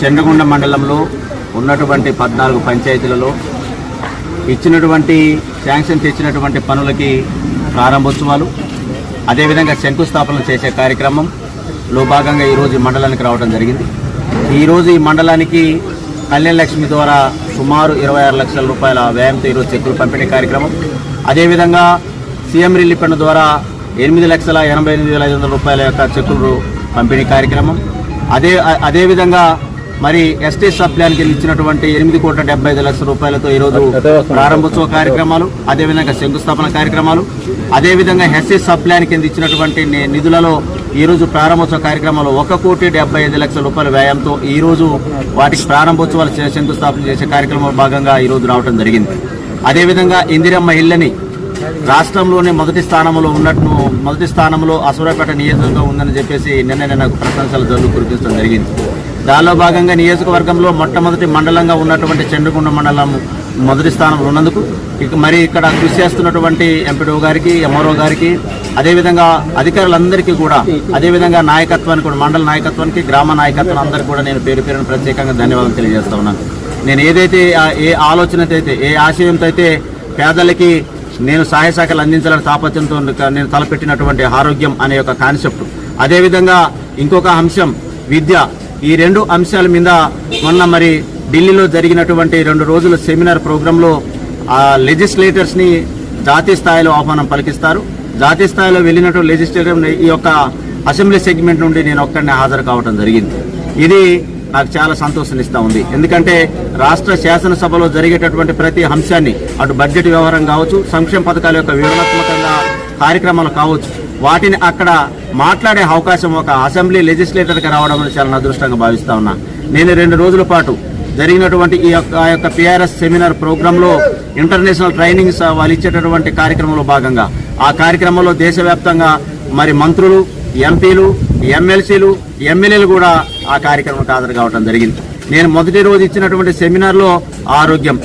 చెండగొండ మండలంలో ఉన్నటువంటి పద్నాలుగు పంచాయతీలలో ఇచ్చినటువంటి శాంక్షన్ తెచ్చినటువంటి పనులకి ప్రారంభోత్సవాలు అదేవిధంగా శంకుస్థాపన చేసే కార్యక్రమంలో భాగంగా ఈరోజు ఈ మండలానికి రావడం జరిగింది. ఈరోజు ఈ మండలానికి కళ్యాణ లక్ష్మి ద్వారా సుమారు ఇరవై ఆరు లక్షల రూపాయల వ్యయంతో ఈరోజు చెక్కులు పంపిణీ కార్యక్రమం. అదేవిధంగా సీఎం రిలీఫ్ ఫండ్ ద్వారా ఎనిమిది లక్షల ఎనభై ఎనిమిది వేల ఐదు వందల రూపాయల యొక్క చెక్కులు పంపిణీ కార్యక్రమం. అదే అదేవిధంగా మరి ఎస్టీ సబ్ ప్లాన్ కింద ఇచ్చినటువంటి ఎనిమిది కోట్ల డెబ్బై ఐదు లక్షల రూపాయలతో ఈరోజు ప్రారంభోత్సవ కార్యక్రమాలు అదేవిధంగా శంకుస్థాపన కార్యక్రమాలు అదేవిధంగా ఎస్సీ సబ్ ప్లాన్ కింద ఇచ్చినటువంటి నిధులలో ఈరోజు ప్రారంభోత్సవ కార్యక్రమాలు ఒక కోటి డెబ్బై ఐదు లక్షల రూపాయల వ్యయంతో ఈరోజు వాటికి ప్రారంభోత్సవాలు చే- శంకుస్థాపన చేసే కార్యక్రమంలో భాగంగా ఈరోజు రావడం జరిగింది. అదేవిధంగా ఇందిరమ్మ ఇళ్ళని రాష్ట్రంలోనే మొదటి స్థానంలో ఉన్నట్టు మొదటి స్థానంలో అసురపేట నియోజకవర్గం ఉందని చెప్పేసి నిన్న నాకు ప్రశంసలు జల్లు కురిపించడం జరిగింది. దానిలో భాగంగా నియోజకవర్గంలో మొట్టమొదటి మండలంగా ఉన్నటువంటి చెండుకుండ మండలం మొదటి స్థానంలో ఉన్నందుకు ఇక మరి ఇక్కడ కృషి చేస్తున్నటువంటి ఎంపీడో గారికి ఎంఆర్ఓ గారికి అదేవిధంగా అధికారులందరికీ కూడా అదేవిధంగా నాయకత్వానికి కూడా మండల నాయకత్వానికి గ్రామ నాయకత్వం అందరికీ కూడా నేను పేరు పేరున ప్రత్యేకంగా ధన్యవాదాలు తెలియజేస్తా ఉన్నాను. నేను ఏదైతే ఏ ఆలోచనతో అయితే ఏ ఆశయంతో అయితే పేదలకి నేను సహాయ శాఖలు అందించాలని తాపత్యంతో నేను తలపెట్టినటువంటి ఆరోగ్యం అనే ఒక కాన్సెప్ట్ అదేవిధంగా ఇంకొక అంశం విద్య. ఈ రెండు అంశాల మీద మొన్న మరి ఢిల్లీలో జరిగినటువంటి రెండు రోజుల సెమినార్ ప్రోగ్రాంలో ఆ లెజిస్లేటర్స్ని జాతీయ స్థాయిలో ఆహ్వానం పలికిస్తారు. జాతీయ స్థాయిలో వెళ్ళినటువంటి లెజిస్లేటర్ ఈ యొక్క అసెంబ్లీ సెగ్మెంట్ నుండి నేను ఒక్కడినే హాజరు కావడం జరిగింది. ఇది నాకు చాలా సంతోషాన్ని ఉంది. ఎందుకంటే రాష్ట్ర శాసనసభలో జరిగేటటువంటి ప్రతి అంశాన్ని అటు బడ్జెట్ వ్యవహారం కావచ్చు సంక్షేమ పథకాల యొక్క వివరణాత్మకంగా కార్యక్రమాలు కావచ్చు వాటిని అక్కడ మాట్లాడే అవకాశం ఒక అసెంబ్లీ లెజిస్లేటర్కి రావడం అనేది చాలా నా అదృష్టంగా భావిస్తా ఉన్నా. నేను రెండు రోజుల పాటు జరిగినటువంటి ఈ యొక్క ఆ యొక్క పిఆర్ఎస్ సెమినార్ ప్రోగ్రాంలో ఇంటర్నేషనల్ ట్రైనింగ్స్ వాళ్ళు ఇచ్చేటటువంటి కార్యక్రమంలో భాగంగా ఆ కార్యక్రమంలో దేశవ్యాప్తంగా మరి మంత్రులు ఎంపీలు ఎమ్మెల్సీలు ఎమ్మెల్యేలు కూడా ఆ కార్యక్రమం హాజరు కావడం జరిగింది. నేను మొదటి రోజు ఇచ్చినటువంటి సెమినార్లో ఆరోగ్యం.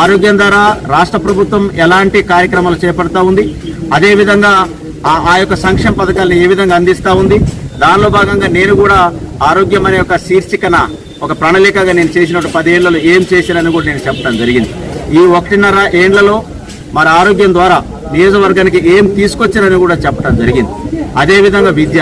ఆరోగ్యం ద్వారా రాష్ట్ర ప్రభుత్వం ఎలాంటి కార్యక్రమాలు చేపడతా ఉంది అదేవిధంగా ఆ ఆ యొక్క సంక్షేమ పథకాలను ఏ విధంగా అందిస్తా ఉంది దానిలో భాగంగా నేను కూడా ఆరోగ్యం అనే ఒక శీర్షికన ఒక ప్రణాళికగా నేను చేసినట్టు పదేళ్ళలో ఏం చేశానని కూడా నేను చెప్పడం జరిగింది. ఈ ఒకటిన్నర ఏండ్లలో మరి ఆరోగ్యం ద్వారా నియోజకవర్గానికి ఏం తీసుకొచ్చారని కూడా చెప్పడం జరిగింది. అదేవిధంగా విద్య.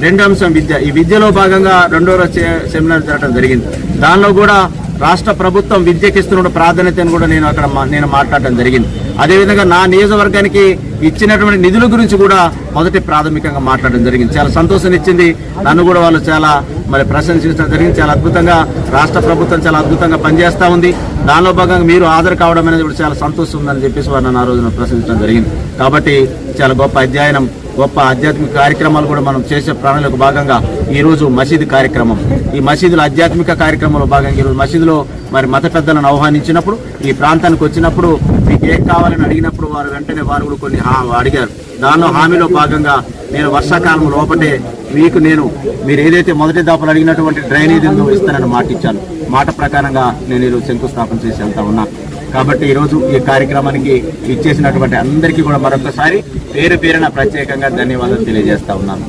రెండు అంశం విద్య. ఈ విద్యలో భాగంగా రెండో రోజు సెమినార్ జరగడం జరిగింది. దానిలో కూడా రాష్ట్ర ప్రభుత్వం విద్యకి ఇస్తున్న ప్రాధాన్యతను కూడా నేను అక్కడ మా- నేను మాట్లాడటం జరిగింది. అదేవిధంగా నా నియోజకవర్గానికి ఇచ్చినటువంటి నిధుల గురించి కూడా మొదటి ప్రాథమికంగా మాట్లాడడం జరిగింది. చాలా సంతోషం ఇచ్చింది నన్ను కూడా వాళ్ళు చాలా మరి ప్రశంసించడం జరిగింది. చాలా అద్భుతంగా రాష్ట్ర ప్రభుత్వం చాలా అద్భుతంగా పనిచేస్తూ ఉంది. దానిలో భాగంగా మీరు హాజరు కావడం అనేది కూడా చాలా సంతోషం ఉందని చెప్పేసి వారు నన్ను ఆ రోజున ప్రశంసించడం జరిగింది. కాబట్టి చాలా గొప్ప అధ్యయనం గొప్ప ఆధ్యాత్మిక కార్యక్రమాలు కూడా మనం చేసే ప్రణాళిక భాగంగా ఈ రోజు మసీదు కార్యక్రమం. ఈ మసీదులో ఆధ్యాత్మిక కార్యక్రమంలో భాగంగా ఈరోజు మసీదులో మరి మత పెద్దలను ఆహ్వానించినప్పుడు ఈ ప్రాంతానికి వచ్చినప్పుడు మీకు ఏం కావాలని అడిగినప్పుడు వారు వెంటనే వారు కూడా కొన్ని అడిగారు. దానిలో హామీలో భాగంగా నేను వర్షాకాలం లోపటే మీకు నేను మీరు ఏదైతే మొదటి దాపలు అడిగినటువంటి డ్రైనేజీ ఇస్తానని మాట ఇచ్చాను. మాట ప్రకారంగా నేను ఈరోజు శంకుస్థాపన చేసి వెళ్తా ఉన్నా. కాబట్టి ఈరోజు ఈ కార్యక్రమానికి ఇచ్చేసినటువంటి అందరికీ కూడా మరొకసారి పేరు పేరున ప్రత్యేకంగా ధన్యవాదాలు తెలియజేస్తా ఉన్నాను.